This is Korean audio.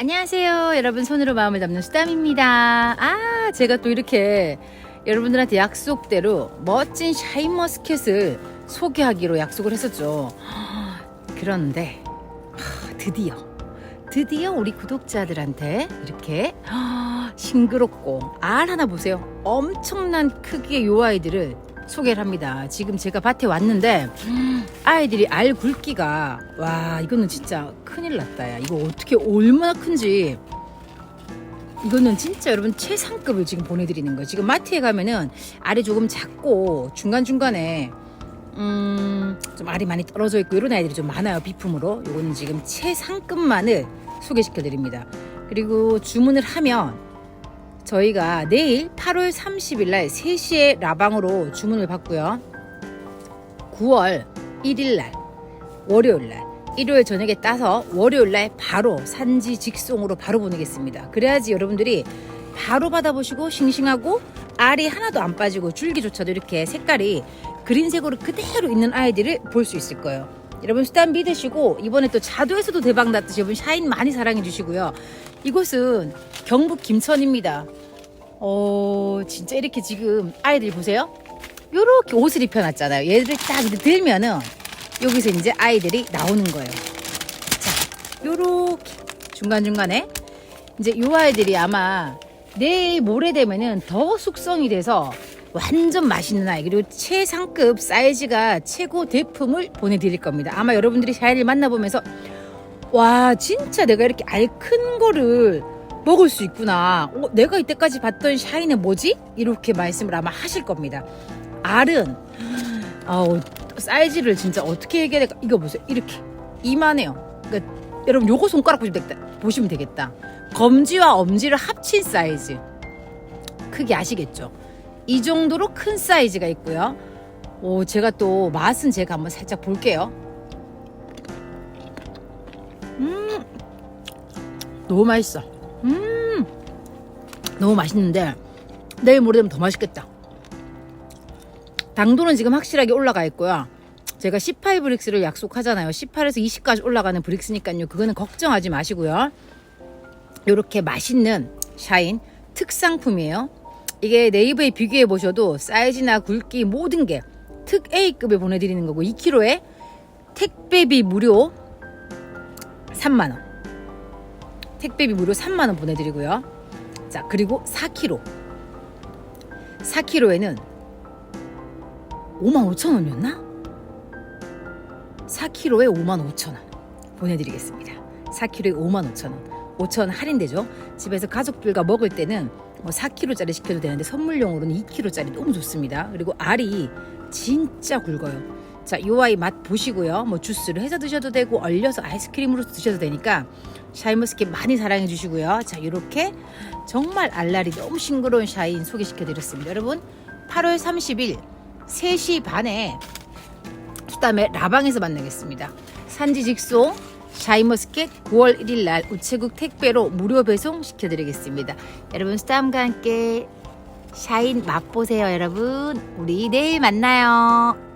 안녕하세요. 여러분 손으로 마음을 담는 수담입니다. 아, 제가 또 이렇게 여러분들한테 약속대로 멋진 샤인머스켓을 소개하기로 약속을 했었죠. 그런데 하, 드디어 드디어 우리 구독자들한테 이렇게 하, 싱그럽고 알 하나 보세요. 엄청난 크기의 요 아이들을 소개를 합니다. 지금 제가 밭에 왔는데 아이들이 알 굵기가 와 이거는 진짜 큰일 났다 야. 이거 어떻게 얼마나 큰지. 이거는 진짜 여러분 최상급을 지금 보내드리는 거예요. 지금 마트에 가면은 알이 조금 작고 중간중간에 음 좀 알이 많이 떨어져 있고 이런 아이들이 좀 많아요 비품으로. 이거는 지금 최상급만을 소개시켜 드립니다. 그리고 주문을 하면 저희가 내일 8월 30일 날 3시에 라방으로 주문을 받고요 9월 1일 날 월요일 날 일요일 저녁에 따서 월요일 날 바로 산지 직송으로 바로 보내겠습니다. 그래야지 여러분들이 바로 받아보시고 싱싱하고 알이 하나도 안 빠지고 줄기조차도 이렇게 색깔이 그린색으로 그대로 있는 아이들을 볼 수 있을 거예요. 여러분 수단 믿으시고 이번에 또 자두에서도 대박 났듯이 여러분 샤인 많이 사랑해 주시고요. 이곳은 경북 김천입니다. 어 진짜 이렇게 지금 아이들 보세요. 요렇게 옷을 입혀놨잖아요. 얘를 딱 들면은 여기서 이제 아이들이 나오는 거예요. 자, 요렇게 중간중간에 이제 요 아이들이 아마 내일 모레 되면은 더 숙성이 돼서 완전 맛있는 아이 그리고 최상급 사이즈가 최고 대품을 보내드릴 겁니다. 아마 여러분들이 샤이를 만나보면서 와 진짜 내가 이렇게 알 큰 거를 먹을 수 있구나. 어, 내가 이때까지 봤던 샤이는 뭐지? 이렇게 말씀을 아마 하실 겁니다. 알은 아우 사이즈를 진짜 어떻게 얘기해야 될까? 이거 보세요. 이렇게 이만해요. 그러니까 여러분 요거 손가락 보시면 되겠다. 보시면 되겠다. 검지와 엄지를 합친 사이즈. 크기 아시겠죠? 이 정도로 큰 사이즈가 있고요. 오, 제가 또 맛은 제가 한번 살짝 볼게요. 음, 너무 맛있어. 음, 너무 맛있는데 내일 모레 되면 더 맛있겠다. 당도는 지금 확실하게 올라가 있고요. 제가 18 브릭스를 약속하잖아요. 18에서 20까지 올라가는 브릭스니까요. 그거는 걱정하지 마시고요. 이렇게 맛있는 샤인 특상품이에요. 이게 네이버에 비교해 보셔도 사이즈나 굵기 모든 게 특 A급에 보내드리는 거고 2kg에 택배비 무료 3만 원. 택배비 무료 3만 원 보내드리고요. 자 그리고 4kg. 4kg에는 5만 5천 원이었나? 4kg에 5만 5천 원 보내드리겠습니다. 4kg에 5만 5천 원. 5천 원 할인되죠. 집에서 가족들과 먹을 때는 뭐 4kg짜리 시켜도 되는데 선물용으로는 2kg짜리 너무 좋습니다. 그리고 알이 진짜 굵어요. 자, 이 아이 맛 보시고요. 뭐 주스를 해서 드셔도 되고 얼려서 아이스크림으로 드셔도 되니까 샤인머스켓 많이 사랑해 주시고요. 자, 이렇게 정말 알알이 너무 싱그러운 샤인 소개시켜 드렸습니다. 여러분, 8월 30일 3시 반에 수담의 라방에서 만나겠습니다. 산지 직송 샤인머스켓 9월 1일 날 우체국 택배로 무료 배송 시켜드리겠습니다. 여러분 수담과 함께 샤인 맛보세요 여러분. 우리 내일 만나요.